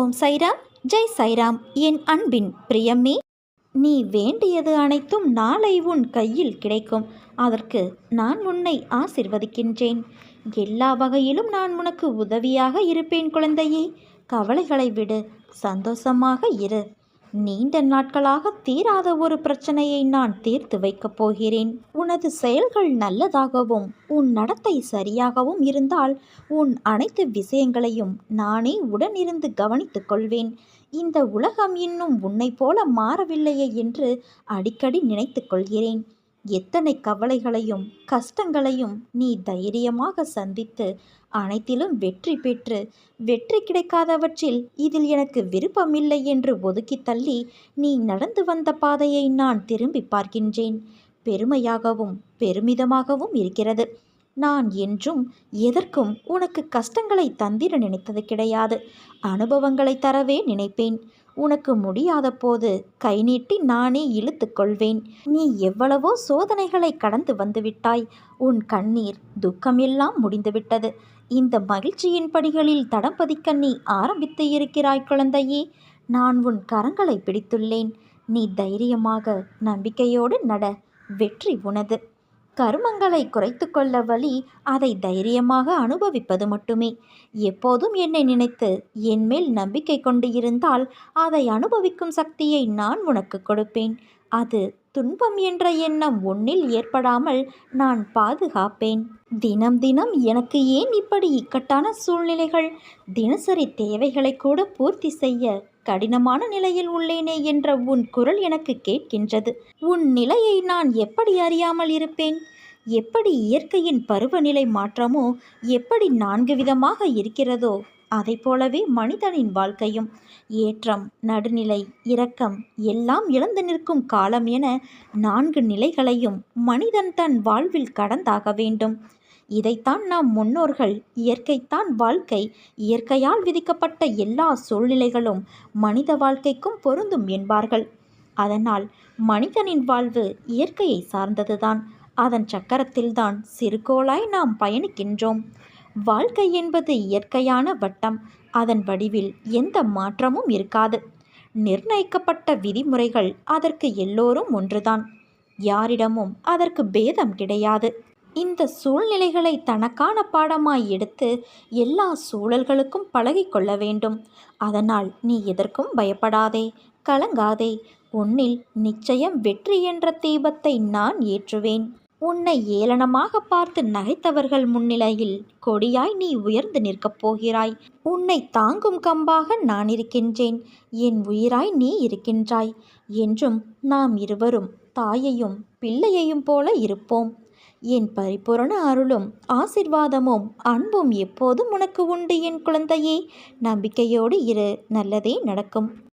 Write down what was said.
ஓம் சைராம் ஜெய் சைராம். என் அன்பின் பிரியம்மே நீ வேண்டியது அனைத்தும் நாளை உன் கையில் கிடைக்கும். அதற்கு நான் உன்னை ஆசிர்வதிக்கின்றேன். எல்லா வகையிலும் நான் உனக்கு உதவியாக இருப்பேன் குழந்தையே. கவலைகளை விடு சந்தோஷமாக இரு. நீண்ட நாட்களாக தீராத ஒரு பிரச்சனையை நான் தீர்த்து வைக்கப் போகிறேன். உனது செயல்கள் நல்லதாகவும் உன் நடத்தை சரியாகவும் இருந்தால் உன் அனைத்து விஷயங்களையும் நானே உடனிருந்து கவனித்துக் கொள்வேன். இந்த உலகம் இன்னும் உன்னைப் போல மாறவில்லையே என்று அடிக்கடி நினைத்துக் கொள்கிறேன். எத்தனை கவலைகளையும் கஷ்டங்களையும் நீ தைரியமாக சந்தித்து அனைத்திலும் வெற்றி பெற்று வெற்றி கிடைக்காதவற்றில் இதில் எனக்கு விருப்பமில்லை என்று ஒதுக்கி தள்ளி நீ நடந்து வந்த பாதையை நான் திரும்பி பார்க்கின்றேன். பெருமையாகவும் பெருமிதமாகவும் இருக்கிறது. நான் என்றும் எதற்கும் உனக்கு கஷ்டங்களை தந்திர நினைத்தது கிடையாது. அனுபவங்களை தரவே நினைப்பேன். உனக்கு முடியாத போது கை நீட்டி நானே இழுத்து கொள்வேன். நீ எவ்வளவோ சோதனைகளை கடந்து வந்துவிட்டாய். உன் கண்ணீர் துக்கமெல்லாம் முடிந்துவிட்டது. இந்த மகிழ்ச்சியின் படிகளில் தடம் பதிக்க நீ ஆரம்பித்து இருக்கிறாய் குழந்தையே. நான் உன் கரங்களை பிடித்துள்ளேன். நீ தைரியமாக நம்பிக்கையோடு நட. வெற்றி உனது. கருமங்களை குறைத்து கொள்ள வழி அதை தைரியமாக அனுபவிப்பது மட்டுமே. எப்போதும் என்னை நினைத்து என்மேல் நம்பிக்கை கொண்டு இருந்தால் அதை அனுபவிக்கும் சக்தியை நான் உனக்கு கொடுப்பேன். அது துன்பம் என்ற எண்ணம் ஒன்றில் ஏற்படாமல் நான் பாதுகாப்பேன். தினம் தினம் எனக்கு ஏன் இப்படி இக்கட்டான சூழ்நிலைகள்? தினசரி தேவைகளை கூட பூர்த்தி செய்ய கடினமான நிலையில் உள்ளேனே என்ற உன் குரல் எனக்கு கேட்கின்றது. உன் நிலையை நான் எப்படி அறியாமல் இருப்பேன்? எப்படி இயற்கையின் பருவநிலை மாற்றமோ எப்படி நான்கு விதமாக இருக்கிறதோ போலவே மனிதனின் வாழ்க்கையும். ஏற்றம் நடுநிலை இரக்கம் எல்லாம் இழந்து நிற்கும் காலம் என நான்கு நிலைகளையும் மனிதன் தன் வாழ்வில் கடந்தாக வேண்டும். இதைத்தான் நாம் முன்னோர்கள் இயற்கைத்தான் வாழ்க்கை இயற்கையால் விதிக்கப்பட்ட எல்லா சூழ்நிலைகளும் மனித வாழ்க்கைக்கும் பொருந்தும் என்பார்கள். அதனால் மனிதனின் வாழ்வு இயற்கையை சார்ந்ததுதான். அதன் சக்கரத்தில்தான் சிறுகோளாய் நாம் பயணிக்கின்றோம். வாழ்க்கை என்பது இயற்கையான வட்டம். அதன் வடிவில் எந்த மாற்றமும் இருக்காது. நிர்ணயிக்கப்பட்ட விதிமுறைகள் அதற்கு எல்லோரும் ஒன்றுதான். யாரிடமும் அதற்கு பேதம் கிடையாது. இந்த சூழ்நிலைகளை தனக்கான பாடமாய் எடுத்து எல்லா சூழல்களுக்கும் பழகிக்கொள்ள வேண்டும். அதனால் நீ எதற்கும் பயப்படாதே கலங்காதே. உன்னில் நிச்சயம் வெற்றி என்ற தீபத்தை நான் ஏற்றுவேன். உன்னை ஏளனமாக பார்த்து நகைத்தவர்கள் முன்னிலையில் கொடியாய் நீ உயர்ந்து நிற்கப் போகிறாய். உன்னை தாங்கும் கம்பாக நான் இருக்கின்றேன். என் உயிராய் நீ இருக்கின்றாய். என்றும் நாம் இருவரும் தாயையும் பிள்ளையையும் போல இருப்போம். என் பரிபூரண அருளும் ஆசிர்வாதமும் அன்பும் எப்போதும் உனக்கு உண்டு என் குழந்தையே. நம்பிக்கையோடு இரு. நல்லதே நடக்கும்.